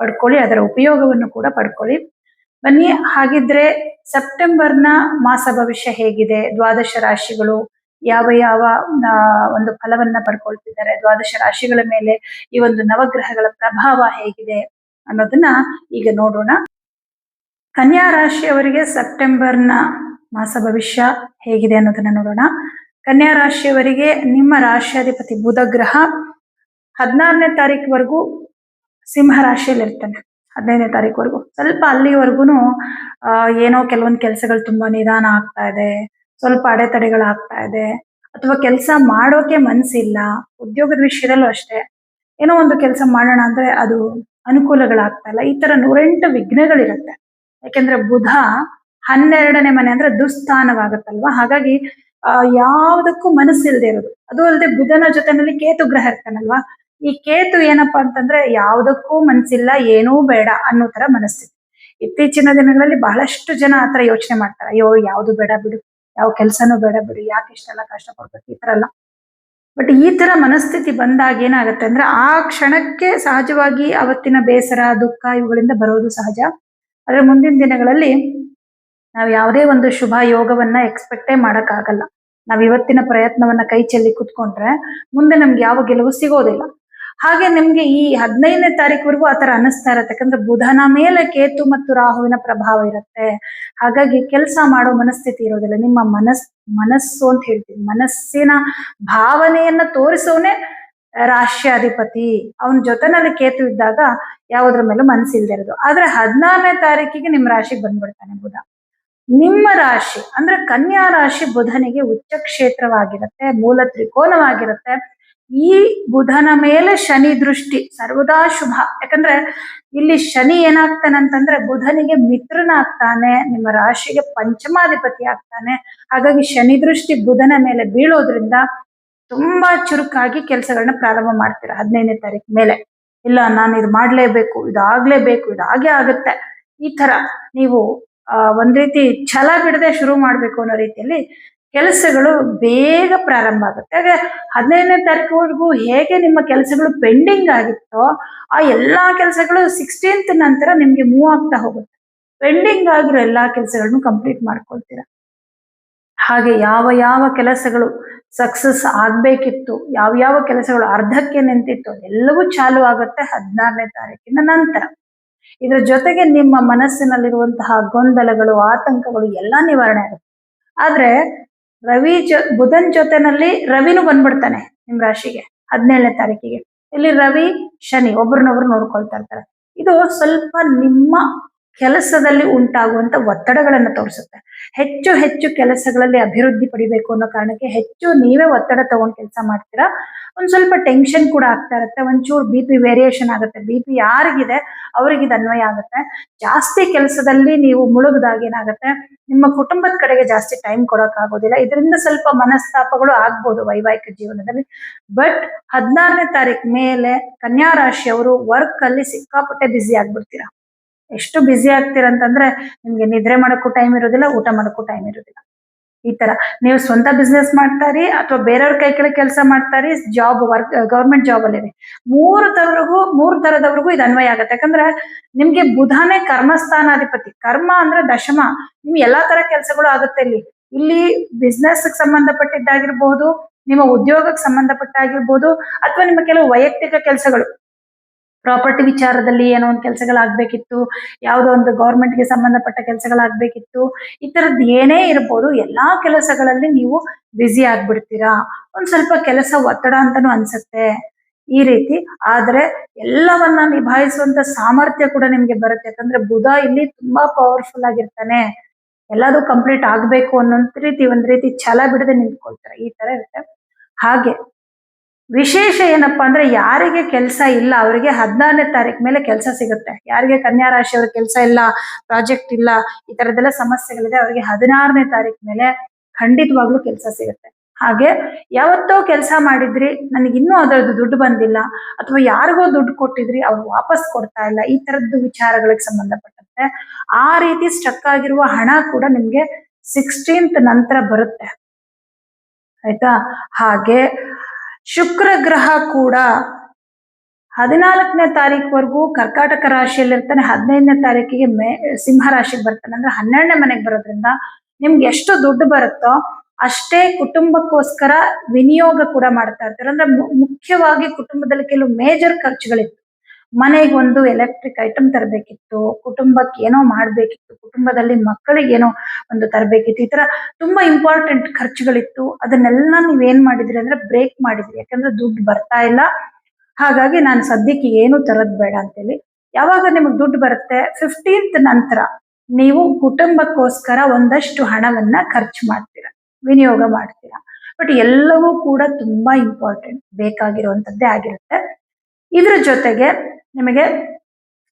ಪಡ್ಕೊಳ್ಳಿ, ಅದರ ಉಪಯೋಗವನ್ನು ಕೂಡ ಪಡ್ಕೊಳ್ಳಿ. ಬನ್ನಿ, ಹಾಗಿದ್ರೆ ಸೆಪ್ಟೆಂಬರ್ನ ಮಾಸ ಭವಿಷ್ಯ ಹೇಗಿದೆ? ದ್ವಾದಶ ರಾಶಿಗಳು ಯಾವ ಯಾವ ಒಂದು ಫಲವನ್ನ ಪಡ್ಕೊಳ್ತಿದ್ದಾರೆ? ದ್ವಾದಶ ರಾಶಿಗಳ ಮೇಲೆ ಈ ಒಂದು ನವಗ್ರಹಗಳ ಪ್ರಭಾವ ಹೇಗಿದೆ ಅನ್ನೋದನ್ನ ಈಗ ನೋಡೋಣ. ಕನ್ಯಾ ರಾಶಿಯವರಿಗೆ ಸೆಪ್ಟೆಂಬರ್ನ ಮಾಸ ಭವಿಷ್ಯ ಹೇಗಿದೆ ಅನ್ನೋದನ್ನ ನೋಡೋಣ. ಕನ್ಯಾ ರಾಶಿಯವರಿಗೆ ನಿಮ್ಮ ರಾಶಿಯಾಧಿಪತಿ ಬುಧ ಗ್ರಹ ಹದಿನಾರನೇ ತಾರೀಕುವರೆಗೂ ಸಿಂಹ ರಾಶಿಯಲ್ಲಿ ಇರ್ತಾನೆ ಹದಿನೈದನೇ ತಾರೀಕುವರೆಗೂ. ಸ್ವಲ್ಪ ಅಲ್ಲಿವರೆಗೂ ಏನೋ ಕೆಲವೊಂದು ಕೆಲಸಗಳು ತುಂಬಾ ನಿಧಾನ ಆಗ್ತಾ ಇದೆ, ಸ್ವಲ್ಪ ಅಡೆತಡೆಗಳಾಗ್ತಾ ಇದೆ, ಅಥವಾ ಕೆಲಸ ಮಾಡೋಕೆ ಮನಸ್ಸಿಲ್ಲ ಉದ್ಯೋಗದ ವಿಷಯದಲ್ಲೂ ಅಷ್ಟೇ. ಏನೋ ಒಂದು ಕೆಲಸ ಮಾಡೋಣ ಅಂದ್ರೆ ಅದು ಅನುಕೂಲಗಳಾಗ್ತಾ ಇಲ್ಲ. ಈ ತರ ನೂರೆಂಟು ವಿಘ್ನಗಳಿರುತ್ತೆ. ಯಾಕೆಂದ್ರೆ ಬುಧ ಹನ್ನೆರಡನೇ ಮನೆ ಅಂದ್ರೆ ದುಸ್ಥಾನವಾಗುತ್ತಲ್ವಾ? ಹಾಗಾಗಿ ಯಾವುದಕ್ಕೂ ಮನಸ್ಸಿಲ್ದೇ ಇರೋದು. ಅದು ಅಲ್ಲದೆ ಬುಧನ ಜೊತೆನಲ್ಲಿ ಕೇತು ಗ್ರಹ ಇರ್ತಾನಲ್ವಾ? ಈ ಕೇತು ಏನಪ್ಪಾ ಅಂತಂದ್ರೆ ಯಾವುದಕ್ಕೂ ಮನ್ಸಿಲ್ಲ, ಏನೂ ಬೇಡ ಅನ್ನೋ ತರ ಮನಸ್ಥಿತಿ. ಇತ್ತೀಚಿನ ದಿನಗಳಲ್ಲಿ ಬಹಳಷ್ಟು ಜನ ಆತರ ಯೋಚನೆ ಮಾಡ್ತಾರೆ. ಅಯ್ಯೋ, ಯಾವ್ದು ಬೇಡ ಬಿಡು, ಯಾವ ಕೆಲ್ಸನೂ ಬೇಡ ಬಿಡು, ಯಾಕೆ ಇಷ್ಟೆಲ್ಲ ಕಷ್ಟ ಪಡ್ಬೇಕು ಈ ತರ ಎಲ್ಲ. ಬಟ್ ಈ ತರ ಮನಸ್ಥಿತಿ ಬಂದಾಗ ಏನಾಗುತ್ತೆ ಅಂದ್ರೆ ಆ ಕ್ಷಣಕ್ಕೆ ಸಹಜವಾಗಿ ಅವತ್ತಿನ ಬೇಸರ, ದುಃಖ ಇವುಗಳಿಂದ ಬರೋದು ಸಹಜ. ಆದ್ರೆ ಮುಂದಿನ ದಿನಗಳಲ್ಲಿ ನಾವು ಯಾವುದೇ ಒಂದು ಶುಭ ಯೋಗವನ್ನ ಎಕ್ಸ್ಪೆಕ್ಟೇ ಮಾಡಕ್ಕಾಗಲ್ಲ. ನಾವ್ ಇವತ್ತಿನ ಪ್ರಯತ್ನವನ್ನ ಕೈ ಚೆಲ್ಲಿ ಕುತ್ಕೊಂಡ್ರೆ ಮುಂದೆ ನಮ್ಗೆ ಯಾವ ಗೆಲುವು ಸಿಗೋದಿಲ್ಲ. ಹಾಗೆ ನಿಮ್ಗೆ ಈ ಹದಿನೈದನೇ ತಾರೀಕುವರೆಗೂ ಆತರ ಅನಿಸ್ತಾ ಇರತ್ತೆ. ಯಾಕಂದ್ರೆ ಬುಧನ ಮೇಲೆ ಕೇತು ಮತ್ತು ರಾಹುವಿನ ಪ್ರಭಾವ ಇರುತ್ತೆ. ಹಾಗಾಗಿ ಕೆಲಸ ಮಾಡೋ ಮನಸ್ಥಿತಿ ಇರೋದಿಲ್ಲ. ನಿಮ್ಮ ಮನಸ್, ಮನಸ್ಸು ಅಂತ ಹೇಳ್ತೀವಿ. ಮನಸ್ಸಿನ ಭಾವನೆಯನ್ನ ತೋರಿಸೋನೆ ರಾಷ್ಟ್ರಾಧಿಪತಿ ಅವನ ಜೊತೆನಲ್ಲಿ ಕೇತು ಇದ್ದಾಗ ಯಾವುದ್ರ ಮೇಲೂ ಮನಸ್ಸಿಲ್ದೇ ಇರೋದು. ಆದ್ರೆ ಹದಿನಾರನೇ ತಾರೀಕಿಗೆ ನಿಮ್ಮ ರಾಶಿಗೆ ಬಂದ್ಬಿಡ್ತಾನೆ ಬುಧ. ನಿಮ್ಮ ರಾಶಿ ಅಂದ್ರೆ ಕನ್ಯಾ ರಾಶಿ ಬುಧನಿಗೆ ಉಚ್ಚ ಕ್ಷೇತ್ರವಾಗಿರುತ್ತೆ ಮೂಲ ತ್ರಿಕೋನವಾಗಿರುತ್ತೆ. ಈ ಬುಧನ ಮೇಲೆ ಶನಿ ದೃಷ್ಟಿ ಸರ್ವದಾ ಶುಭ. ಯಾಕಂದ್ರೆ ಇಲ್ಲಿ ಶನಿ ಏನಾಗ್ತಾನೆ ಅಂತಂದ್ರೆ ಬುಧನಿಗೆ ಮಿತ್ರನಾಗ್ತಾನೆ, ನಿಮ್ಮ ರಾಶಿಗೆ ಪಂಚಮಾಧಿಪತಿ ಆಗ್ತಾನೆ. ಹಾಗಾಗಿ ಶನಿ ದೃಷ್ಟಿ ಬುಧನ ಮೇಲೆ ಬೀಳೋದ್ರಿಂದ ತುಂಬಾ ಚುರುಕಾಗಿ ಕೆಲಸಗಳನ್ನ ಪ್ರಾರಂಭ ಮಾಡ್ತೀರಾ ಹದಿನೈದನೇ ತಾರೀಕು ಮೇಲೆ. ಇಲ್ಲ, ನಾನು ಇದು ಮಾಡ್ಲೇಬೇಕು ಇದಾಗ್ಲೇಬೇಕು ಇದಾಗೆ ಆಗುತ್ತೆ. ಈ ತರ ನೀವು ಒಂದ್ ರೀತಿ ಛಲ ಬಿಡದೆ ಶುರು ಮಾಡ್ಬೇಕು ಅನ್ನೋ ರೀತಿಯಲ್ಲಿ ಕೆಲಸಗಳು ಬೇಗ ಪ್ರಾರಂಭ ಆಗುತ್ತೆ. ಹಾಗೆ ಹದಿನೈದನೇ ತಾರೀಕುವರೆಗೂ ಹೇಗೆ ನಿಮ್ಮ ಕೆಲಸಗಳು ಪೆಂಡಿಂಗ್ ಆಗಿತ್ತೋ ಆ ಎಲ್ಲಾ ಕೆಲಸಗಳು ಸಿಕ್ಸ್ಟೀನ್ತ್ ನಂತರ ನಿಮ್ಗೆ ಮೂವ್ ಆಗ್ತಾ ಹೋಗುತ್ತೆ. ಪೆಂಡಿಂಗ್ ಆಗಿರೋ ಎಲ್ಲ ಕೆಲಸಗಳನ್ನು ಕಂಪ್ಲೀಟ್ ಮಾಡ್ಕೊಳ್ತೀರಾ. ಹಾಗೆ ಯಾವ ಯಾವ ಕೆಲಸಗಳು ಸಕ್ಸಸ್ ಆಗ್ಬೇಕಿತ್ತು, ಯಾವ ಯಾವ ಕೆಲಸಗಳು ಅರ್ಧಕ್ಕೆ ನಿಂತಿತ್ತು ಎಲ್ಲವೂ ಚಾಲು ಆಗುತ್ತೆ ಹದಿನಾರನೇ ತಾರೀಕಿನ ನಂತರ. ಇದ್ರ ಜೊತೆಗೆ ನಿಮ್ಮ ಮನಸ್ಸಿನಲ್ಲಿರುವಂತಹ ಗೊಂದಲಗಳು, ಆತಂಕಗಳು ಎಲ್ಲ ನಿವಾರಣೆ ಆಗುತ್ತೆ. ಆದ್ರೆ ರವಿ ಜೊ, ಬುಧನ್ ಜೊತೆನಲ್ಲಿ ರವಿನೂ ಬಂದ್ಬಿಡ್ತಾನೆ ನಿಮ್ ರಾಶಿಗೆ ಹದಿನೇಳನೇ ತಾರೀಕಿಗೆ. ಇಲ್ಲಿ ರವಿ, ಶನಿ ಒಬ್ರನ್ನೊಬ್ರು ನೋಡ್ಕೊಳ್ತಾ ಇರ್ತಾರೆ. ಇದು ಸ್ವಲ್ಪ ನಿಮ್ಮ ಕೆಲಸದಲ್ಲಿ ಉಂಟಾಗುವಂತ ಒತ್ತಡಗಳನ್ನ ತೋರಿಸುತ್ತೆ. ಹೆಚ್ಚು ಹೆಚ್ಚು ಕೆಲಸಗಳಲ್ಲಿ ಅಭಿವೃದ್ಧಿ ಪಡಿಬೇಕು ಅನ್ನೋ ಕಾರಣಕ್ಕೆ ಹೆಚ್ಚು ನೀವೇ ಒತ್ತಡ ತಗೊಂಡ್ ಕೆಲಸ ಮಾಡ್ತೀರಾ? ಒಂದ್ ಸ್ವಲ್ಪ ಟೆನ್ಷನ್ ಕೂಡ ಆಗ್ತಾ ಇರುತ್ತೆ. ಒಂಚೂರು ಬಿ ಪಿ ವೇರಿಯೇಷನ್ ಆಗುತ್ತೆ. ಬಿ ಪಿ ಯಾರಿಗಿದೆ ಅವ್ರಿಗೆ ಇದು ಅನ್ವಯ ಆಗುತ್ತೆ. ಜಾಸ್ತಿ ಕೆಲಸದಲ್ಲಿ ನೀವು ಮುಳುಗದಾಗ ಏನಾಗುತ್ತೆ? ನಿಮ್ಮ ಕುಟುಂಬದ ಕಡೆಗೆ ಜಾಸ್ತಿ ಟೈಮ್ ಕೊಡಕ್ ಆಗೋದಿಲ್ಲ ಇದರಿಂದ ಸ್ವಲ್ಪ ಮನಸ್ತಾಪಗಳು ಆಗ್ಬೋದು ವೈವಾಹಿಕ ಜೀವನದಲ್ಲಿ. ಬಟ್ ಹದಿನಾರನೇ ತಾರೀಕು ಮೇಲೆ ಕನ್ಯಾ ರಾಶಿಯವರು ವರ್ಕ್ ಅಲ್ಲಿ ಸಿಕ್ಕಾಪಟ್ಟೆ ಬ್ಯುಸಿ ಆಗ್ಬಿಡ್ತೀರಾ? ಎಷ್ಟು ಬ್ಯುಸಿ ಆಗ್ತೀರ ಅಂತಂದ್ರೆ ನಿಮ್ಗೆ ನಿದ್ರೆ ಮಾಡೋಕ್ಕೂ ಟೈಮ್ ಇರೋದಿಲ್ಲ, ಊಟ ಮಾಡೋಕ್ಕೂ ಟೈಮ್ ಇರೋದಿಲ್ಲ. ಈ ತರ ನೀವು ಸ್ವಂತ ಬಿಸ್ನೆಸ್ ಮಾಡ್ತಾರಿ ಅಥವಾ ಬೇರೆಯವ್ರ ಕೈ ಕೆಳಗೆ ಕೆಲಸ ಮಾಡ್ತಾರಿ ಜಾಬ್ ವರ್ಕ್ ಗವರ್ಮೆಂಟ್ ಜಾಬ್ ಅಲ್ಲಿ ಮೂರು ತರವರೆಗೂ, ಮೂರು ತರದವರೆಗೂ ಇದು ಅನ್ವಯ ಆಗುತ್ತೆ. ಯಾಕಂದ್ರೆ ನಿಮ್ಗೆ ಬುಧನೇ ಕರ್ಮಸ್ಥಾನಾಧಿಪತಿ. ಕರ್ಮ ಅಂದ್ರೆ ದಶಮ. ನಿಮ್ ಎಲ್ಲಾ ತರ ಕೆಲಸಗಳು ಆಗುತ್ತೆ ಇಲ್ಲಿ. ಇಲ್ಲಿ ಬಿಸ್ನೆಸ್ ಸಂಬಂಧಪಟ್ಟಿದ್ದಾಗಿರ್ಬಹುದು ನಿಮ್ಮ ಉದ್ಯೋಗಕ್ಕೆ ಸಂಬಂಧಪಟ್ಟಾಗಿರ್ಬೋದು, ಅಥವಾ ನಿಮ್ಮ ಕೆಲವು ವೈಯಕ್ತಿಕ ಕೆಲಸಗಳು. ಪ್ರಾಪರ್ಟಿ ವಿಚಾರದಲ್ಲಿ ಏನೋ ಒಂದು ಕೆಲಸಗಳಾಗಬೇಕಿತ್ತು, ಯಾವುದೋ ಒಂದು ಗೌರ್ಮೆಂಟ್ಗೆ ಸಂಬಂಧಪಟ್ಟ ಕೆಲಸಗಳಾಗಬೇಕಿತ್ತು, ಈ ಥರದ್ದು ಏನೇ ಇರ್ಬೋದು ಎಲ್ಲಾ ಕೆಲಸಗಳಲ್ಲಿ ನೀವು ಬ್ಯುಸಿ ಆಗ್ಬಿಡ್ತೀರಾ. ಒಂದು ಸ್ವಲ್ಪ ಕೆಲಸ ಒತ್ತಡ ಅಂತಲೂ ಅನ್ಸುತ್ತೆ. ಈ ರೀತಿ ಆದರೆ ಎಲ್ಲವನ್ನ ನಿಭಾಯಿಸುವಂತ ಸಾಮರ್ಥ್ಯ ಕೂಡ ನಿಮಗೆ ಬರುತ್ತೆ. ಯಾಕಂದ್ರೆ ಬುಧ ಇಲ್ಲಿ ತುಂಬಾ ಪವರ್ಫುಲ್ ಆಗಿರ್ತಾನೆ. ಎಲ್ಲದೂ ಕಂಪ್ಲೀಟ್ ಆಗ್ಬೇಕು ಅನ್ನೋ ರೀತಿ, ಒಂದ್ ರೀತಿ ಛಲ ಬಿಡದೆ ನಿಂತ್ಕೊಳ್ತಾರೆ. ಈ ತರ ಇರುತ್ತೆ. ಹಾಗೆ ವಿಶೇಷ ಏನಪ್ಪಾ ಅಂದ್ರೆ ಯಾರಿಗೆ ಕೆಲಸ ಇಲ್ಲ, ಅವರಿಗೆ ಹದಿನಾರನೇ ತಾರೀಕು ಮೇಲೆ ಕೆಲಸ ಸಿಗುತ್ತೆ. ಯಾರಿಗೆ ಕನ್ಯಾ ರಾಶಿಯವ್ರ ಕೆಲಸ ಇಲ್ಲ ಪ್ರಾಜೆಕ್ಟ್ ಇಲ್ಲ, ಈ ತರದೆಲ್ಲ ಸಮಸ್ಯೆಗಳಿದೆ, ಅವರಿಗೆ ಹದಿನಾರನೇ ತಾರೀಕು ಮೇಲೆ ಖಂಡಿತವಾಗ್ಲೂ ಕೆಲಸ ಸಿಗುತ್ತೆ. ಹಾಗೆ ಯಾವತ್ತೋ ಕೆಲಸ ಮಾಡಿದ್ರಿ, ನನಗೆ ಇನ್ನೂ ಅದರದ್ದು ದುಡ್ಡು ಬಂದಿಲ್ಲ, ಅಥವಾ ಯಾರಿಗೋ ದುಡ್ಡು ಕೊಟ್ಟಿದ್ರಿ, ಅವ್ರು ವಾಪಸ್ ಕೊಡ್ತಾ ಇಲ್ಲ, ಈ ತರದ್ದು ವಿಚಾರಗಳಿಗೆ ಸಂಬಂಧಪಟ್ಟಂತೆ, ಆ ರೀತಿ ಸ್ಟಕ್ ಆಗಿರುವ ಹಣ ಕೂಡ ನಿಮ್ಗೆ ಸಿಕ್ಸ್ಟೀನ್ತ್ ನಂತರ ಬರುತ್ತೆ. ಆಯ್ತಾ? ಹಾಗೆ ಶುಕ್ರ ಗ್ರಹ ಕೂಡ ಹದಿನಾಲ್ಕನೇ ತಾರೀಕುವರೆಗೂ ಕರ್ಕಾಟಕ ರಾಶಿಯಲ್ಲಿ ಇರ್ತಾನೆ ಹದಿನೈದನೇ ತಾರೀಕಿಗೆ ಮೇ, ಸಿಂಹ ರಾಶಿಗೆ ಬರ್ತಾನೆ. ಅಂದ್ರೆ ಹನ್ನೆರಡನೇ ಮನೆಗೆ ಬರೋದ್ರಿಂದ ನಿಮ್ಗೆ ಎಷ್ಟು ದುಡ್ಡು ಬರುತ್ತೋ ಅಷ್ಟೇ ಕುಟುಂಬಕ್ಕೋಸ್ಕರ ವಿನಿಯೋಗ ಕೂಡ ಮಾಡ್ತಾ ಇರ್ತಾರೆ. ಅಂದ್ರೆ ಮುಖ್ಯವಾಗಿ ಕುಟುಂಬದಲ್ಲಿ ಕೆಲವು ಮೇಜರ್ ಖರ್ಚುಗಳಿತ್ತು. ಮನೆಗೆ ಒಂದು ಎಲೆಕ್ಟ್ರಿಕ್ ಐಟಮ್ ತರಬೇಕಿತ್ತು, ಕುಟುಂಬಕ್ಕೆ ಏನೋ ಮಾಡಬೇಕಿತ್ತು, ಕುಟುಂಬದಲ್ಲಿ ಮಕ್ಕಳಿಗೆ ಏನೋ ಒಂದು ತರಬೇಕಿತ್ತು, ಈ ತರ ತುಂಬಾ ಇಂಪಾರ್ಟೆಂಟ್ ಖರ್ಚುಗಳಿತ್ತು. ಅದನ್ನೆಲ್ಲ ನೀವ್ ಏನ್ ಮಾಡಿದ್ರಿ ಅಂದ್ರೆ ಬ್ರೇಕ್ ಮಾಡಿದ್ರಿ. ಯಾಕಂದ್ರೆ ದುಡ್ಡು ಬರ್ತಾ ಇಲ್ಲ. ಹಾಗಾಗಿ ನಾನು ಸದ್ಯಕ್ಕೆ ಏನು ತರದ್ ಬೇಡ ಅಂತೇಳಿ. ಯಾವಾಗ ನಿಮಗೆ ದುಡ್ಡು ಬರುತ್ತೆ? ಫಿಫ್ಟೀನ್ತ್ ನಂತರ ನೀವು ಕುಟುಂಬಕ್ಕೋಸ್ಕರ ಒಂದಷ್ಟು ಹಣವನ್ನ ಖರ್ಚು ಮಾಡ್ತೀರಾ, ವಿನಿಯೋಗ ಮಾಡ್ತೀರಾ. ಬಟ್ ಎಲ್ಲವೂ ಕೂಡ ತುಂಬಾ ಇಂಪಾರ್ಟೆಂಟ್ ಬೇಕಾಗಿರುವಂತದ್ದೇ ಆಗಿರುತ್ತೆ. ಇದ್ರ ಜೊತೆಗೆ ನಿಮಗೆ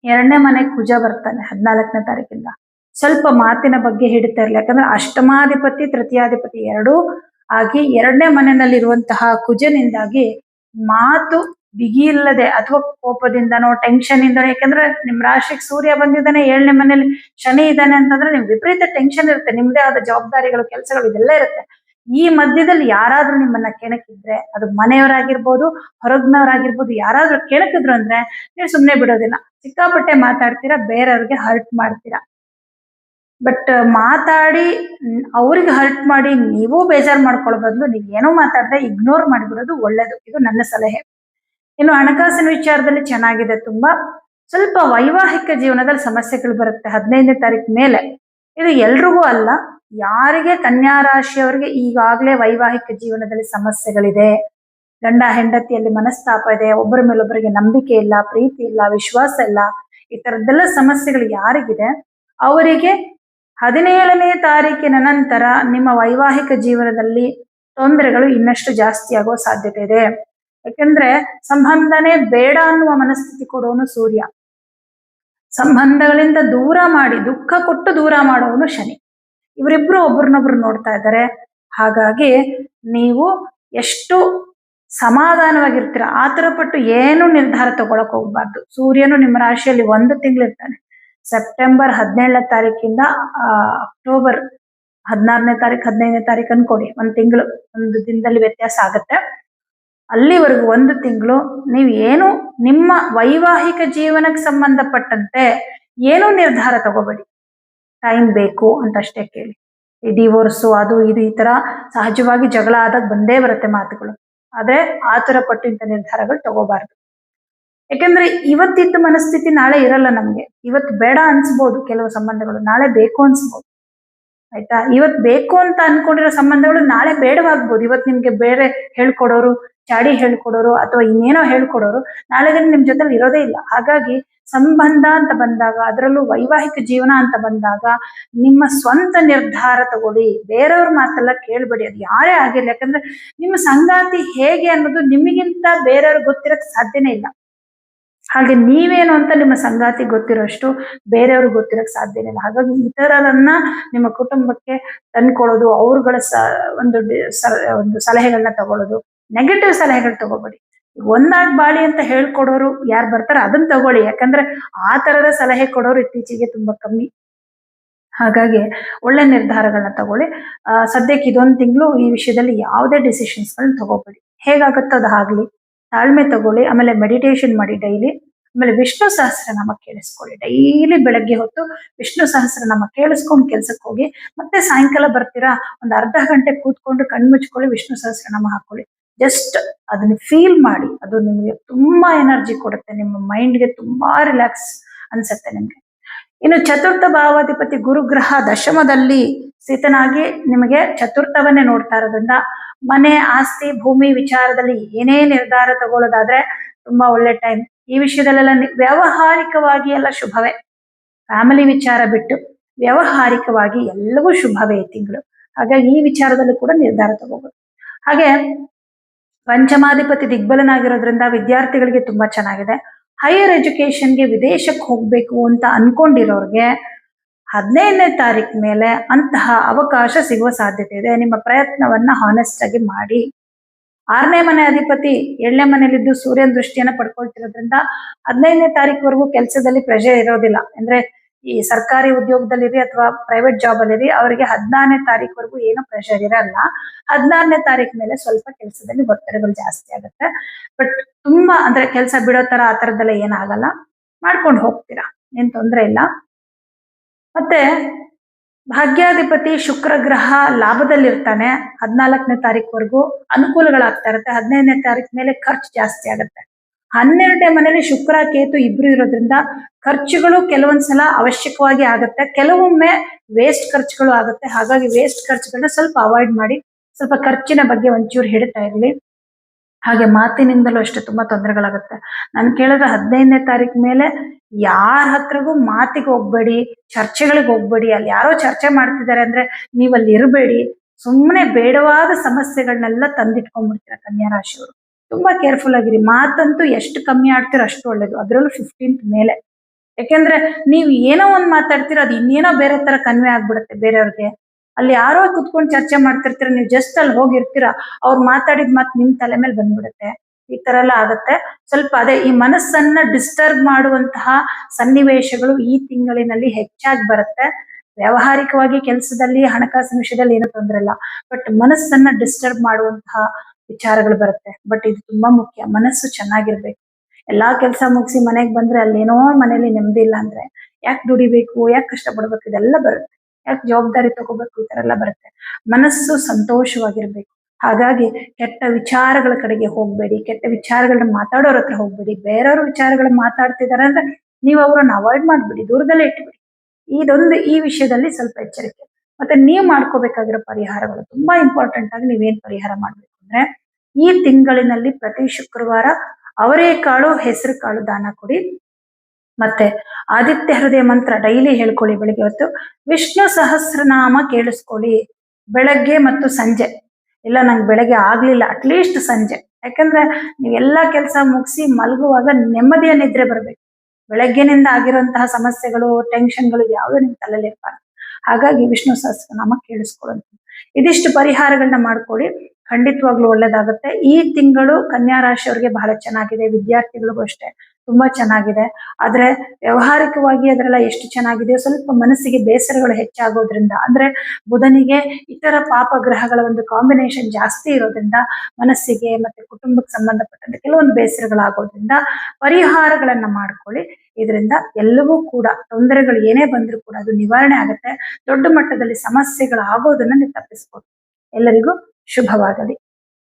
ಎರಡನೇ ಮನೆ ಕುಜ ಬರ್ತಾನೆ ಹದಿನಾಲ್ಕನೇ ತಾರೀಕಿಂದ. ಸ್ವಲ್ಪ ಮಾತಿನ ಬಗ್ಗೆ ಹಿಡಿತಾ ಇರಲಿ, ಯಾಕಂದ್ರೆ ಅಷ್ಟಮಾಧಿಪತಿ, ತೃತೀಯಾಧಿಪತಿ ಎರಡೂ ಆಗಿ ಎರಡನೇ ಮನೆಯಲ್ಲಿರುವಂತಹ ಕುಜನಿಂದಾಗಿ ಮಾತು ಬಿಗಿ ಇಲ್ಲದೆ ಅಥವಾ ಕೋಪದಿಂದನೋ ಟೆನ್ಷನ್ ಇಂದನೋ ಯಾಕಂದ್ರೆ ನಿಮ್ ರಾಶಿಗೆ ಸೂರ್ಯ ಬಂದಿದ್ದಾನೆ, ಏಳನೇ ಮನೆಯಲ್ಲಿ ಶನಿ ಇದ್ದಾನೆ ಅಂತಂದ್ರೆ ನಿಮ್ ವಿಪರೀತ ಟೆನ್ಷನ್ ಇರುತ್ತೆ, ನಿಮ್ದೇ ಆದ ಜವಾಬ್ದಾರಿಗಳು, ಕೆಲಸಗಳು, ಇದೆಲ್ಲ ಇರುತ್ತೆ. ಈ ಮಧ್ಯದಲ್ಲಿ ಯಾರಾದ್ರೂ ನಿಮ್ಮನ್ನ ಕೆಣಕಿದ್ರೆ ಅದು ಮನೆಯವರಾಗಿರ್ಬೋದು, ಹೊರಗ್ನವರಾಗಿರ್ಬೋದು, ಯಾರಾದ್ರೂ ಕೆಣಕಿದ್ರು ಅಂದ್ರೆ ನೀವು ಸುಮ್ಮನೆ ಬಿಡೋದಿಲ್ಲ. ಸಿಕ್ಕಾಪಟ್ಟೆ ಮಾತಾಡ್ತೀರಾ, ಬೇರೆಯವ್ರಿಗೆ ಹರ್ಟ್ ಮಾಡ್ತೀರಾ. ಬಟ್ ಮಾತಾಡಿ, ಅವ್ರಿಗೆ ಹರ್ಟ್ ಮಾಡಿ ನೀವು ಬೇಜಾರ್ ಮಾಡ್ಕೊಳ್ಳೋ ಬದಲು ನೀವು ಏನೋ ಮಾತಾಡದೆ ಇಗ್ನೋರ್ ಮಾಡಿಬಿಡೋದು ಒಳ್ಳೇದು. ಇದು ನನ್ನ ಸಲಹೆ. ಇನ್ನು ಹಣಕಾಸಿನ ವಿಚಾರದಲ್ಲಿ ಚೆನ್ನಾಗಿದೆ ತುಂಬಾ. ಸ್ವಲ್ಪ ವೈವಾಹಿಕ ಜೀವನದಲ್ಲಿ ಸಮಸ್ಯೆಗಳು ಬರುತ್ತೆ ಹದಿನೈದನೇ ತಾರೀಕು ಮೇಲೆ. ಇದು ಎಲ್ರಿಗೂ ಅಲ್ಲ. ಯಾರಿಗೆ ಕನ್ಯಾ ರಾಶಿಯವರಿಗೆ ಈಗಾಗಲೇ ವೈವಾಹಿಕ ಜೀವನದಲ್ಲಿ ಸಮಸ್ಯೆಗಳಿದೆ. ಗಂಡ ಹೆಂಡತಿಯಲ್ಲಿ ಮನಸ್ತಾಪ ಇದೆ, ಒಬ್ಬರ ಮೇಲೊಬ್ಬರಿಗೆ ನಂಬಿಕೆ ಇಲ್ಲ, ಪ್ರೀತಿ ಇಲ್ಲ, ವಿಶ್ವಾಸ ಇಲ್ಲ, ಈ ತರದ್ದೆಲ್ಲ ಸಮಸ್ಯೆಗಳು ಯಾರಿಗಿದೆ? ಅವರಿಗೆ ಹದಿನೇಳನೇ ತಾರೀಕಿನ ನಂತರ ನಿಮ್ಮ ವೈವಾಹಿಕ ಜೀವನದಲ್ಲಿ ತೊಂದರೆಗಳು ಇನ್ನಷ್ಟು ಜಾಸ್ತಿ ಆಗೋ ಸಾಧ್ಯತೆ ಇದೆ. ಯಾಕಂದ್ರೆ ಸಂಬಂಧನೇ ಬೇಡ ಅನ್ನುವ ಮನಸ್ಥಿತಿ ಕೊಡೋನು ಸೂರ್ಯ. ಸಂಬಂಧಗಳಿಂದ ದೂರ ಮಾಡಿ, ದುಃಖ ಕೊಟ್ಟು ದೂರ ಮಾಡೋನು ಶನಿ. ಇವರಿಬ್ರು ಒಬ್ರನ್ನೊಬ್ರು ನೋಡ್ತಾ ಇದ್ದಾರೆ. ಹಾಗಾಗಿ ನೀವು ಎಷ್ಟು ಸಮಾಧಾನವಾಗಿರ್ತೀರ ಆತರ ಪಟ್ಟು ಏನು ನಿರ್ಧಾರ ತಗೊಳಕ್ ಹೋಗ್ಬಾರ್ದು. ಸೂರ್ಯನು ನಿಮ್ಮ ರಾಶಿಯಲ್ಲಿ ಒಂದು ತಿಂಗಳಿರ್ತಾನೆ. ಸೆಪ್ಟೆಂಬರ್ ಹದಿನೇಳನೇ ತಾರೀಕಿಂದ ಅಕ್ಟೋಬರ್ ಹದಿನಾರನೇ ತಾರೀಕು, ಹದಿನೈದನೇ ತಾರೀಕು ಅನ್ಕೊಡಿ ಒಂದು ತಿಂಗಳು, ಒಂದು ದಿನದಲ್ಲಿ ವ್ಯತ್ಯಾಸ ಆಗುತ್ತೆ. ಅಲ್ಲಿವರೆಗೂ ಒಂದು ತಿಂಗಳು, ನೀವು ಏನು ನಿಮ್ಮ ವೈವಾಹಿಕ ಜೀವನಕ್ಕೆ ಸಂಬಂಧಪಟ್ಟಂತೆ ಏನು ನಿರ್ಧಾರ ತಗೋಬೇಡಿ. ಟೈಮ್ ಬೇಕು ಅಂತ ಅಷ್ಟೇ ಕೇಳಿ. ಈ ಡಿವೋರ್ಸು ಅದು ಇದು ಈ ತರ ಸಹಜವಾಗಿ ಜಗಳ ಆದಾಗ ಬಂದೇ ಬರುತ್ತೆ ಮಾತುಗಳು. ಆದ್ರೆ ಆತರ ಪಟ್ಟು ನಿರ್ಧಾರಗಳು ತಗೋಬಾರ್ದು. ಯಾಕಂದ್ರೆ ಇವತ್ತಿದ್ದ ಮನಸ್ಥಿತಿ ನಾಳೆ ಇರಲ್ಲ ನಮ್ಗೆ. ಇವತ್ತು ಬೇಡ ಅನ್ಸ್ಬೋದು ಕೆಲವು ಸಂಬಂಧಗಳು. ನಾಳೆ ಬೇಕು ಅನ್ಸ್ಬೋದು. ಆಯ್ತಾ? ಇವತ್ ಬೇಕು ಅಂತ ಅನ್ಕೊಂಡಿರೋ ಸಂಬಂಧಗಳು ನಾಳೆ ಬೇಡವಾಗ್ಬೋದು. ಇವತ್ ನಿಮ್ಗೆ ಬೇರೆ ಹೇಳ್ಕೊಡೋರು, ಚಾಡಿ ಹೇಳ್ಕೊಡೋರು ಅಥವಾ ಇನ್ನೇನೋ ಹೇಳ್ಕೊಡೋರು ನಾಳೆ ದಿನ ನಿಮ್ ಜೊತೆ ಇರೋದೇ ಇಲ್ಲ. ಹಾಗಾಗಿ ಸಂಬಂಧ ಅಂತ ಬಂದಾಗ, ಅದರಲ್ಲೂ ವೈವಾಹಿಕ ಜೀವನ ಅಂತ ಬಂದಾಗ ನಿಮ್ಮ ಸ್ವಂತ ನಿರ್ಧಾರ ತಗೊಳ್ಳಿ. ಬೇರೆಯವ್ರ ಮಾತೆಲ್ಲ ಕೇಳಬೇಡಿ. ಅದು ಯಾರೇ ಆಗಿರ್ಲಿ. ಯಾಕಂದ್ರೆ ನಿಮ್ಮ ಸಂಗಾತಿ ಹೇಗೆ ಅನ್ನೋದು ನಿಮಗಿಂತ ಬೇರೆಯವ್ರಿಗೆ ಗೊತ್ತಿರಕ್ಕೆ ಸಾಧ್ಯನೇ ಇಲ್ಲ. ಹಾಗೆ ನೀವೇನು ಅಂತ ನಿಮ್ಮ ಸಂಗಾತಿ ಗೊತ್ತಿರೋಷ್ಟು ಬೇರೆಯವ್ರಿಗೆ ಗೊತ್ತಿರಕ್ಕೆ ಸಾಧ್ಯನೇ ಇಲ್ಲ. ಹಾಗಾಗಿ ಇತರರನ್ನ ನಿಮ್ಮ ಕುಟುಂಬಕ್ಕೆ ತಂದ್ಕೊಳ್ಳೋದು, ಅವ್ರುಗಳ ಸ, ಒಂದು ಸ- ಒಂದು ಸಲಹೆಗಳನ್ನ ತಗೊಳ್ಳೋದು ನೆಗೆಟಿವ್ ಸಲಹೆಗಳು ತಗೋಬೇಡಿ ಒಂದಾಗ್ ಬಾಳಿ ಅಂತ ಹೇಳ್ಕೊಡೋರು ಯಾರು ಬರ್ತಾರ ಅದನ್ನ ತಗೊಳ್ಳಿ. ಯಾಕಂದ್ರೆ ಆ ತರದ ಸಲಹೆ ಕೊಡೋರು ಇತ್ತೀಚೆಗೆ ತುಂಬಾ ಕಮ್ಮಿ. ಹಾಗಾಗಿ ಒಳ್ಳೆ ನಿರ್ಧಾರಗಳನ್ನ ತಗೊಳ್ಳಿ. ಸದ್ಯಕ್ಕೆ ಇದೊಂದು ತಿಂಗಳು ಈ ವಿಷಯದಲ್ಲಿ ಯಾವುದೇ ಡಿಸಿಷನ್ಸ್ಗಳನ್ನ ತಗೋಬೇಡಿ. ಹೇಗಾಗುತ್ತೋ ಅದು ಆಗ್ಲಿ. ತಾಳ್ಮೆ ತಗೊಳ್ಳಿ. ಆಮೇಲೆ ಮೆಡಿಟೇಷನ್ ಮಾಡಿ ಡೈಲಿ. ಆಮೇಲೆ ವಿಷ್ಣು ಸಹಸ್ರನಾಮ ಕೇಳಿಸ್ಕೊಳ್ಳಿ. ಡೈಲಿ ಬೆಳಗ್ಗೆ ಹೊತ್ತು ವಿಷ್ಣು ಸಹಸ್ರನಾಮ ಕೇಳಿಸ್ಕೊಂಡು ಕೆಲ್ಸಕ್ಕೆ ಹೋಗಿ ಮತ್ತೆ ಸಾಯಂಕಾಲ ಬರ್ತೀರಾ? ಒಂದು ಅರ್ಧ ಗಂಟೆ ಕೂತ್ಕೊಂಡು ಕಣ್ಣು ಮುಚ್ಕೊಳ್ಳಿ ವಿಷ್ಣು ಸಹಸ್ರನಾಮ ಹಾಕೊಳ್ಳಿ. ಜಸ್ಟ್ ಅದನ್ನ ಫೀಲ್ ಮಾಡಿ. ಅದು ನಿಮಗೆ ತುಂಬಾ ಎನರ್ಜಿ ಕೊಡುತ್ತೆ. ನಿಮ್ಮ ಮೈಂಡ್ಗೆ ತುಂಬಾ ರಿಲ್ಯಾಕ್ಸ್ ಅನ್ಸುತ್ತೆ ನಿಮ್ಗೆ. ಇನ್ನು ಚತುರ್ಥ ಭಾವಾಧಿಪತಿ ಗುರುಗ್ರಹ ದಶಮದಲ್ಲಿ ಸ್ಥಿತನಾಗಿ ನಿಮಗೆ ಚತುರ್ಥವನ್ನೇ ನೋಡ್ತಾ ಇರೋದ್ರಿಂದ ಮನೆ, ಆಸ್ತಿ, ಭೂಮಿ ವಿಚಾರದಲ್ಲಿ ಏನೇ ನಿರ್ಧಾರ ತಗೊಳ್ಳೋದಾದ್ರೆ ತುಂಬಾ ಒಳ್ಳೆ ಟೈಮ್ ಈ ವಿಷಯದಲ್ಲೆಲ್ಲ ವ್ಯಾವಹಾರಿಕವಾಗಿ ಎಲ್ಲ ಶುಭವೇ. ಫ್ಯಾಮಿಲಿ ವಿಚಾರ ಬಿಟ್ಟು ವ್ಯಾವಹಾರಿಕವಾಗಿ ಎಲ್ಲವೂ ಶುಭವೇ ಈ ತಿಂಗಳು. ಹಾಗಾಗಿ ಈ ವಿಚಾರದಲ್ಲೂ ಕೂಡ ನಿರ್ಧಾರ ತಗೋಬಹುದು ಹಾಗೆ ಪಂಚಮಾಧಿಪತಿ ದಿಗ್ಬಲನಾಗಿರೋದ್ರಿಂದ ವಿದ್ಯಾರ್ಥಿಗಳಿಗೆ ತುಂಬಾ ಚೆನ್ನಾಗಿದೆ. ಹೈಯರ್ ಎಜುಕೇಶನ್ಗೆ ವಿದೇಶಕ್ಕೆ ಹೋಗಬೇಕು ಅಂತ ಅನ್ಕೊಂಡಿರೋರ್ಗೆ ಹದಿನೈದನೇ ತಾರೀಕು ಮೇಲೆ ಅಂತಹ ಅವಕಾಶ ಸಿಗುವ ಸಾಧ್ಯತೆ ಇದೆ. ನಿಮ್ಮ ಪ್ರಯತ್ನವನ್ನ ಹಾನೆಸ್ಟ್ ಆಗಿ ಮಾಡಿ. ಆರನೇ ಮನೆ ಅಧಿಪತಿ ಏಳನೇ ಮನೆಯಲ್ಲಿದ್ದು ಸೂರ್ಯನ ದೃಷ್ಟಿಯನ್ನ ಪಡ್ಕೊಳ್ತಿರೋದ್ರಿಂದ ಹದಿನೈದನೇ ತಾರೀಕುವರೆಗೂ ಕೆಲಸದಲ್ಲಿ ಪ್ರೆಷರ್ ಇರೋದಿಲ್ಲ. ಅಂದ್ರೆ ಈ ಸರ್ಕಾರಿ ಉದ್ಯೋಗದಲ್ಲಿರಿ ಅಥವಾ ಪ್ರೈವೇಟ್ ಜಾಬ್ ಅಲ್ಲಿರಿ, ಅವರಿಗೆ ಹದಿನಾರನೇ ತಾರೀಕುವರೆಗೂ ಏನು ಪ್ರೆಷರ್ ಇರಲ್ಲ. ಹದಿನಾರನೇ ತಾರೀಕು ಮೇಲೆ ಸ್ವಲ್ಪ ಕೆಲಸದಲ್ಲಿ ಒತ್ತಡಗಳು ಜಾಸ್ತಿ ಆಗುತ್ತೆ. ಬಟ್ ತುಂಬಾ ಅಂದ್ರೆ ಕೆಲಸ ಬಿಡೋ ತರ ಆ ತರದಲ್ಲ ಏನಾಗಲ್ಲ. ಮಾಡ್ಕೊಂಡು ಹೋಗ್ತೀರಾ, ಏನ್ ತೊಂದ್ರೆ ಇಲ್ಲ. ಮತ್ತೆ ಭಾಗ್ಯಾಧಿಪತಿ ಶುಕ್ರ ಗ್ರಹ ಲಾಭದಲ್ಲಿರ್ತಾನೆ. ಹದಿನಾಲ್ಕನೇ ತಾರೀಕುವರೆಗೂ ಅನುಕೂಲಗಳಾಗ್ತಾ ಇರುತ್ತೆ. ಹದಿನೈದನೇ ತಾರೀಕು ಮೇಲೆ ಖರ್ಚು ಜಾಸ್ತಿ ಆಗುತ್ತೆ. ಹನ್ನೆರಡನೇ ಮನೇಲಿ ಶುಕ್ರ, ಕೇತು ಇಬ್ರು ಇರೋದ್ರಿಂದ ಖರ್ಚುಗಳು ಕೆಲವೊಂದ್ಸಲ ಅವಶ್ಯಕವಾಗಿ ಆಗುತ್ತೆ. ಕೆಲವೊಮ್ಮೆ ವೇಸ್ಟ್ ಖರ್ಚುಗಳು ಆಗುತ್ತೆ. ಹಾಗಾಗಿ ವೇಸ್ಟ್ ಖರ್ಚುಗಳನ್ನ ಸ್ವಲ್ಪ ಅವಾಯ್ಡ್ ಮಾಡಿ, ಸ್ವಲ್ಪ ಖರ್ಚಿನ ಬಗ್ಗೆ ಒಂಚೂರು ಹೇಳ್ತಾ ಇರಲಿ. ಹಾಗೆ ಮಾತಿನಿಂದಲೂ ಅಷ್ಟೇ ತುಂಬಾ ತೊಂದರೆಗಳಾಗುತ್ತೆ. ನಾನು ಕೇಳಿದ್ರೆ ಹದಿನೈದನೇ ತಾರೀಕು ಮೇಲೆ ಯಾರ ಹತ್ರಗೂ ಮಾತಿಗೆ ಹೋಗ್ಬೇಡಿ, ಚರ್ಚೆಗಳಿಗೆ ಹೋಗ್ಬೇಡಿ, ಅಲ್ಲಿ ಯಾರೋ ಚರ್ಚೆ ಮಾಡ್ತಿದ್ದಾರೆ ಅಂದ್ರೆ ನೀವು ಅಲ್ಲಿ ಇರಬೇಡಿ ಸುಮ್ಮನೆ ಬೇಡವಾದ ಸಮಸ್ಯೆಗಳನ್ನೆಲ್ಲ ತಂದಿಟ್ಕೊಂಡ್ಬಿಡ್ತೀರ ಕನ್ಯಾ ರಾಶಿಯವರು. ತುಂಬಾ ಕೇರ್ಫುಲ್ ಆಗಿರಿ. ಮಾತಂತೂ ಎಷ್ಟು ಕಮ್ಮಿ ಆಡ್ತೀರೋ ಅಷ್ಟು ಒಳ್ಳೇದು. ಅದರಲ್ಲೂ ಫಿಫ್ಟೀನ್ತ್ ಮೇಲೆ. ಯಾಕೆಂದ್ರೆ ನೀವು ಏನೋ ಒಂದ್ ಮಾತಾಡ್ತೀರ, ಅದು ಇನ್ನೇನೋ ಬೇರೆ ತರ ಕನ್ವೆ ಆಗ್ಬಿಡುತ್ತೆ ಬೇರೆಯವ್ರಿಗೆ. ಅಲ್ಲಿ ಯಾರೋ ಕುತ್ಕೊಂಡು ಚರ್ಚೆ ಮಾಡ್ತಿರ್ತೀರ, ನೀವು ಜಸ್ಟ್ ಅಲ್ಲಿ ಹೋಗಿರ್ತೀರ, ಅವ್ರು ಮಾತಾಡಿದ ಮಾತು ನಿಮ್ ತಲೆ ಮೇಲೆ ಬಂದ್ಬಿಡುತ್ತೆ. ಈ ತರ ಎಲ್ಲ ಆಗುತ್ತೆ. ಸ್ವಲ್ಪ ಅದೇ ಈ ಮನಸ್ಸನ್ನ ಡಿಸ್ಟರ್ಬ್ ಮಾಡುವಂತಹ ಸನ್ನಿವೇಶಗಳು ಈ ತಿಂಗಳಿನಲ್ಲಿ ಹೆಚ್ಚಾಗಿ ಬರುತ್ತೆ. ವ್ಯಾವಹಾರಿಕವಾಗಿ ಕೆಲಸದಲ್ಲಿ, ಹಣಕಾಸಿನ ವಿಷಯದಲ್ಲಿ ಏನೂ ತೊಂದರೆ ಇಲ್ಲ. ಬಟ್ ಮನಸ್ಸನ್ನ ಡಿಸ್ಟರ್ಬ್ ಮಾಡುವಂತಹ ವಿಚಾರಗಳು ಬರುತ್ತೆ. ಬಟ್ ಇದು ತುಂಬಾ ಮುಖ್ಯ. ಮನಸ್ಸು ಚೆನ್ನಾಗಿರ್ಬೇಕು. ಎಲ್ಲಾ ಕೆಲಸ ಮುಗಿಸಿ ಮನೆಗೆ ಬಂದ್ರೆ ಅಲ್ಲೇನೋ ಮನೇಲಿ ನೆಮ್ಮದಿ ಇಲ್ಲ ಅಂದ್ರೆ ಯಾಕೆ ದುಡಿಬೇಕು, ಯಾಕೆ ಕಷ್ಟಪಡ್ಬೇಕು ಇದೆಲ್ಲ ಬರುತ್ತೆ. ಯಾಕೆ ಜವಾಬ್ದಾರಿ ತಗೋಬೇಕು ಈ ತರ ಎಲ್ಲ ಬರುತ್ತೆ. ಮನಸ್ಸು ಸಂತೋಷವಾಗಿರ್ಬೇಕು. ಹಾಗಾಗಿ ಕೆಟ್ಟ ವಿಚಾರಗಳ ಕಡೆಗೆ ಹೋಗ್ಬೇಡಿ. ಕೆಟ್ಟ ವಿಚಾರಗಳನ್ನ ಮಾತಾಡೋರ ಹತ್ರ ಹೋಗ್ಬೇಡಿ. ಬೇರೆಯವ್ರ ವಿಚಾರಗಳನ್ನ ಮಾತಾಡ್ತಿದಾರೆ ಅಂದ್ರೆ ನೀವು ಅವ್ರನ್ನ ಅವಾಯ್ಡ್ ಮಾಡ್ಬಿಡಿ. ದೂರದಲ್ಲೇ ಇಟ್ಬಿಡಿ. ಇದೊಂದು ಈ ವಿಷಯದಲ್ಲಿ ಸ್ವಲ್ಪ ಎಚ್ಚರಿಕೆ. ಮತ್ತೆ ನೀವು ಮಾಡ್ಕೋಬೇಕಾಗಿರೋ ಪರಿಹಾರಗಳು ತುಂಬಾ ಇಂಪಾರ್ಟೆಂಟ್ ಆಗಿ ನೀವೇನ್ ಪರಿಹಾರ ಮಾಡ್ಬೇಕು? ಅಂದ್ರೆ ಈ ತಿಂಗಳಿನಲ್ಲಿ ಪ್ರತಿ ಶುಕ್ರವಾರ ಅವರೇಕಾಳು ಹೆಸರು ಕಾಳು ದಾನ ಕೊಡಿ. ಮತ್ತೆ ಆದಿತ್ಯ ಹೃದಯ ಮಂತ್ರ ಡೈಲಿ ಹೇಳ್ಕೊಳ್ಳಿ ಬೆಳಿಗ್ಗೆ ಹೊತ್ತು. ವಿಷ್ಣು ಸಹಸ್ರನಾಮ ಕೇಳಿಸ್ಕೊಳ್ಳಿ ಬೆಳಗ್ಗೆ ಮತ್ತು ಸಂಜೆ. ಇಲ್ಲ, ನಂಗೆ ಬೆಳಗ್ಗೆ ಆಗ್ಲಿಲ್ಲ ಅಟ್ಲೀಸ್ಟ್ ಸಂಜೆ. ಯಾಕಂದ್ರೆ ನೀವೆಲ್ಲ ಕೆಲಸ ಮುಗಿಸಿ ಮಲಗುವಾಗ ನೆಮ್ಮದಿಯ ನಿದ್ರೆ ಬರ್ಬೇಕು. ಬೆಳಗ್ಗೆನಿಂದ ಆಗಿರುವಂತಹ ಸಮಸ್ಯೆಗಳು ಟೆನ್ಷನ್ಗಳು ಯಾವುದು ನಿಮ್ ತಲೆಯಲ್ಲಿ ಇರ್ಬಾರ್ದು. ಹಾಗಾಗಿ ವಿಷ್ಣು ಸಹಸ್ರನಾಮ ಕೇಳಿಸ್ಕೊಳ್ಳೋದು ಇದಿಷ್ಟು ಪರಿಹಾರಗಳನ್ನ ಮಾಡ್ಕೊಳ್ಳಿ ಖಂಡಿತವಾಗ್ಲೂ ಒಳ್ಳೇದಾಗುತ್ತೆ. ಈ ತಿಂಗಳು ಕನ್ಯಾ ರಾಶಿಯವರಿಗೆ ಬಹಳ ಚೆನ್ನಾಗಿದೆ. ವಿದ್ಯಾರ್ಥಿಗಳಿಗೂ ಅಷ್ಟೇ ತುಂಬಾ ಚೆನ್ನಾಗಿದೆ. ಆದ್ರೆ ವ್ಯವಹಾರಿಕವಾಗಿ ಅದರೆಲ್ಲ ಎಷ್ಟು ಚೆನ್ನಾಗಿದೆ? ಸ್ವಲ್ಪ ಮನಸ್ಸಿಗೆ ಬೇಸರಗಳು ಹೆಚ್ಚಾಗೋದ್ರಿಂದ, ಅಂದ್ರೆ ಬುಧನಿಗೆ ಇತರ ಪಾಪ ಗ್ರಹಗಳ ಒಂದು ಕಾಂಬಿನೇಷನ್ ಜಾಸ್ತಿ ಇರೋದ್ರಿಂದ, ಮನಸ್ಸಿಗೆ ಮತ್ತೆ ಕುಟುಂಬಕ್ಕೆ ಸಂಬಂಧಪಟ್ಟಂತೆ ಕೆಲವೊಂದು ಬೇಸರಗಳಾಗೋದ್ರಿಂದ ಪರಿಹಾರಗಳನ್ನ ಮಾಡ್ಕೊಳ್ಳಿ. ಇದರಿಂದ ಎಲ್ಲವೂ ಕೂಡ ತೊಂದರೆಗಳು ಏನೇ ಬಂದರೂ ಕೂಡ ಅದು ನಿವಾರಣೆ ಆಗುತ್ತೆ. ದೊಡ್ಡ ಮಟ್ಟದಲ್ಲಿ ಸಮಸ್ಯೆಗಳು ಆಗೋದನ್ನ ನೀವು ತಪ್ಪಿಸ್ಬೋದು. ಎಲ್ಲರಿಗೂ ಶುಭವಾಗಲಿ